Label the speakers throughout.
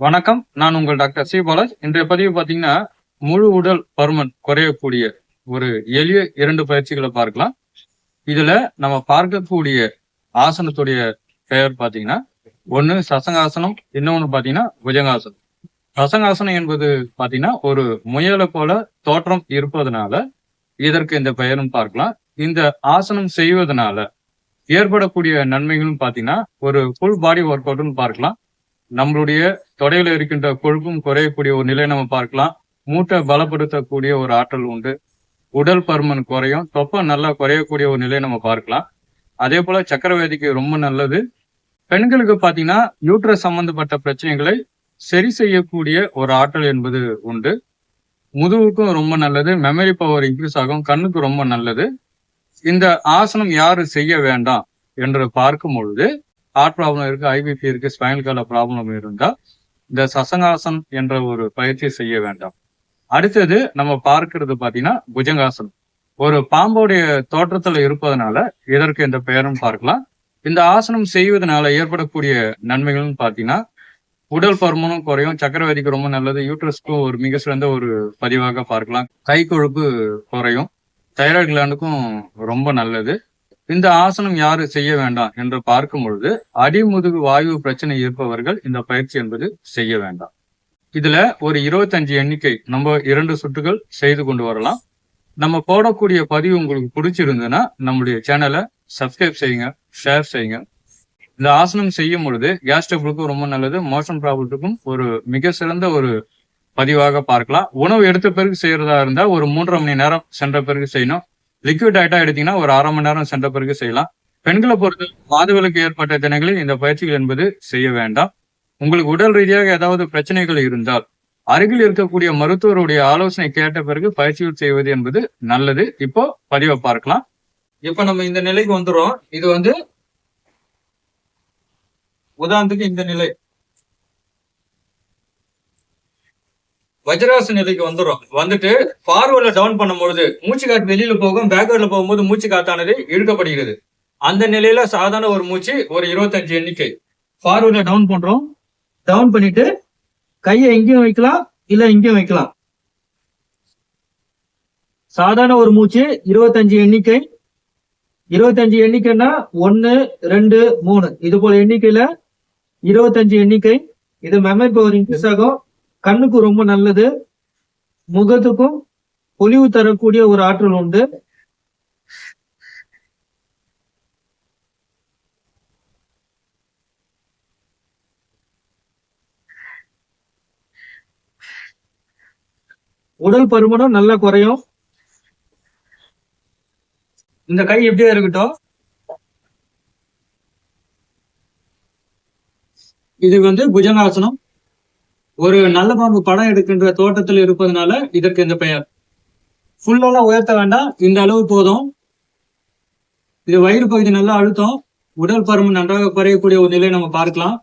Speaker 1: வணக்கம். நான் உங்கள் டாக்டர் சி. பாலாஜ். இன்றைய பதிவு பார்த்தீங்கன்னா முழு உடல் பருமன் குறையக்கூடிய ஒரு எளிய இரண்டு பயிற்சிகளை பார்க்கலாம். இதுல நம்ம பார்க்கக்கூடிய ஆசனத்துடைய பெயர் பார்த்தீங்கன்னா ஒன்று சசங்காசனம் இன்னொன்று பார்த்தீங்கன்னா புஜங்காசனம் சசங்காசனம் என்பது பார்த்தீங்கன்னா ஒரு முயலை போல தோற்றம் இருப்பதனால இதற்கு இந்த பெயரும் பார்க்கலாம். இந்த ஆசனம் செய்வதனால ஏற்படக்கூடிய நன்மைகளும் பார்த்தீங்கன்னா ஒரு ஃபுல் பாடி ஒர்க் அவுட்னு பார்க்கலாம். நம்மளுடைய தொடையில இருக்கின்ற கொழுப்பும் குறையக்கூடிய ஒரு நிலை நம்ம பார்க்கலாம். மூட்டை பலப்படுத்தக்கூடிய ஒரு ஆற்றல் உண்டு. உடல் பருமன் குறையும். தொப்பம் நல்லா குறையக்கூடிய ஒரு நிலையை நம்ம பார்க்கலாம். அதே போல சக்கரவேதிக்கு ரொம்ப நல்லது. பெண்களுக்கு பாத்தீங்கன்னா யூட்ரஸ் சம்பந்தப்பட்ட பிரச்சனைகளை சரி செய்யக்கூடிய ஒரு ஆற்றல் என்பது உண்டு. முதுகுக்கும் ரொம்ப நல்லது. மெமரி பவர் இன்க்ரீஸ் ஆகும். கண்ணுக்கு ரொம்ப நல்லது. இந்த ஆசனம் யாரு செய்ய வேண்டாம் என்று பார்க்கும் பொழுது ஹார்ட் ப்ராப்ளம் இருக்கு ஐபிபி இருக்கு ஸ்பைனல் கார்ட ப்ராப்ளம் இருந்தால் இந்த சசங்காசன் என்ற ஒரு பயிற்சி செய்ய வேண்டாம். அடுத்தது நம்ம பார்க்கிறது பாத்தீங்கன்னா புஜங்காசனம். ஒரு பாம்போடைய தோற்றத்துல இருப்பதனால இதற்கு இந்த பெயரும் பார்க்கலாம். இந்த ஆசனம் செய்வதனால ஏற்படக்கூடிய நன்மைகள்னு பாத்தீங்கன்னா உடல் பருமனும் குறையும் சக்கரவதிக்கு ரொம்ப நல்லது யூட்ரஸ்க்கும் ஒரு மிக சிறந்த ஒரு பதிவாக பார்க்கலாம். கை கொழுப்பு குறையும் தைராய்டு கிளாண்டுக்கும் ரொம்ப நல்லது. இந்த ஆசனம் யாரு செய்ய வேண்டாம் என்று பார்க்கும் பொழுது அடிமுதுகு வாயு பிரச்சனை இருப்பவர்கள் இந்த பயிற்சி என்பது செய்ய வேண்டாம். இதுல ஒரு இருபத்தஞ்சு எண்ணிக்கை நம்ம இரண்டு சுட்டுகள் செய்து கொண்டு வரலாம். நம்ம போடக்கூடிய பதிவு உங்களுக்கு பிடிச்சிருந்ததுன்னா நம்முடைய சேனலை சப்ஸ்கிரைப் செய்யுங்க ஷேர் செய்யுங்க. இந்த ஆசனம் செய்யும் பொழுது கேஸ் ரொம்ப நல்லது மோஷன் ப்ராப்ளத்துக்கும் ஒரு மிக சிறந்த ஒரு பதிவாக பார்க்கலாம். உணவு எடுத்த பிறகு செய்யறதா இருந்தா ஒரு மூன்றரை மணி நேரம் சென்ற பிறகு செய்யணும். லிக்விட் ஐட்டா எடுத்தீங்கன்னா ஒரு அரை மணி நேரம் சென்ற பிறகு செய்யலாம். பெண்களை பொறுத்த மாதவிலக்கு ஏற்பட்ட தினங்களில் இந்த பயிற்சிகள் என்பது செய்ய வேண்டாம். உங்களுக்கு உடல் ரீதியாக ஏதாவது பிரச்சனைகள் இருந்தால் அருகில் இருக்கக்கூடிய மருத்துவருடைய ஆலோசனை கேட்ட பிறகு பயிற்சிகள் செய்வது என்பது நல்லது. இப்போ பதிவை பார்க்கலாம். இப்ப நம்ம இந்த நிலைக்கு வந்துடும் இது வந்து உதாரணத்துக்கு இந்த நிலை. வஜ்ராச நிலைக்கு வந்துடும் வந்துட்டு ஃபார்வர்ட்ல டவுன் பண்ணும்பொழுது மூச்சு காத்து வெளியில போகும் பேக்வர்ட்ல போகும்போது மூச்சு காத்தானது இழுக்கப்படுகிறது. அந்த நிலையில சாதாரண ஒரு மூச்சு ஒரு இருபத்தஞ்சு எண்ணிக்கை. ஃபார்வர்ட்ல டவுன் பண்றோம். டவுன் பண்ணிட்டு கையை எங்கேயும் வைக்கலாம் இல்ல இங்கேயும் வைக்கலாம். சாதாரண ஒரு மூச்சு இருபத்தஞ்சு எண்ணிக்கை. இருபத்தஞ்சு எண்ணிக்கைன்னா ஒன்னு ரெண்டு மூணு. இது போல எண்ணிக்கையில இருபத்தஞ்சு எண்ணிக்கை. இது மெமரி பவர் இன்க்ரீஸ் ஆகும். கண்ணுக்கு ரொம்ப நல்லது முகத்துக்கும் பொலிவு தரக்கூடிய ஒரு ஆற்றல் உண்டு. உடல் பருமனும் நல்லா குறையும். இந்த கை எப்படியா இருக்கட்டும்? இது வந்து புஜங்காசனம் ஒரு நல்ல பாம்பு படம் எடுக்கின்ற தோட்டத்தில் இருப்பதனால இதற்கு இந்த பெயர். ஃபுல்லாலாம் உயர்த்த வேண்டாம். இந்த அளவு போதும். இது வயிறு பகுதி நல்லா அழுத்தம். உடல் பருமன் நன்றாக குறையக்கூடிய ஒரு நிலையை நம்ம பார்க்கலாம்.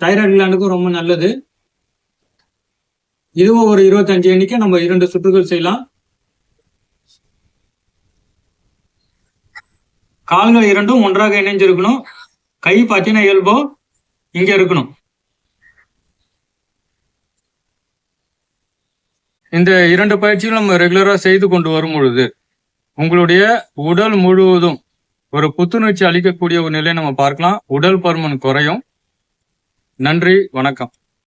Speaker 1: தைராய்டு கிளாண்டுக்கும் ரொம்ப நல்லது. இதுவும் ஒரு இருபத்தஞ்சு எண்ணிக்கை நம்ம இரண்டு சுற்றுகள் செய்யலாம். கால்கள் இரண்டும் ஒன்றாக இணைஞ்சிருக்கணும். கை பார்த்தீங்கன்னா இயல்போ இங்க இருக்கணும். இந்த இரண்டு பயிற்சிகளும் நம்ம ரெகுலரா செய்து கொண்டு வரும் பொழுது உங்களுடைய உடல் முழுவதும் ஒரு புத்துணர்ச்சி அளிக்கக்கூடிய ஒரு நிலையை நம்ம பார்க்கலாம். உடல் பருமன் குறையும். நன்றி வணக்கம்.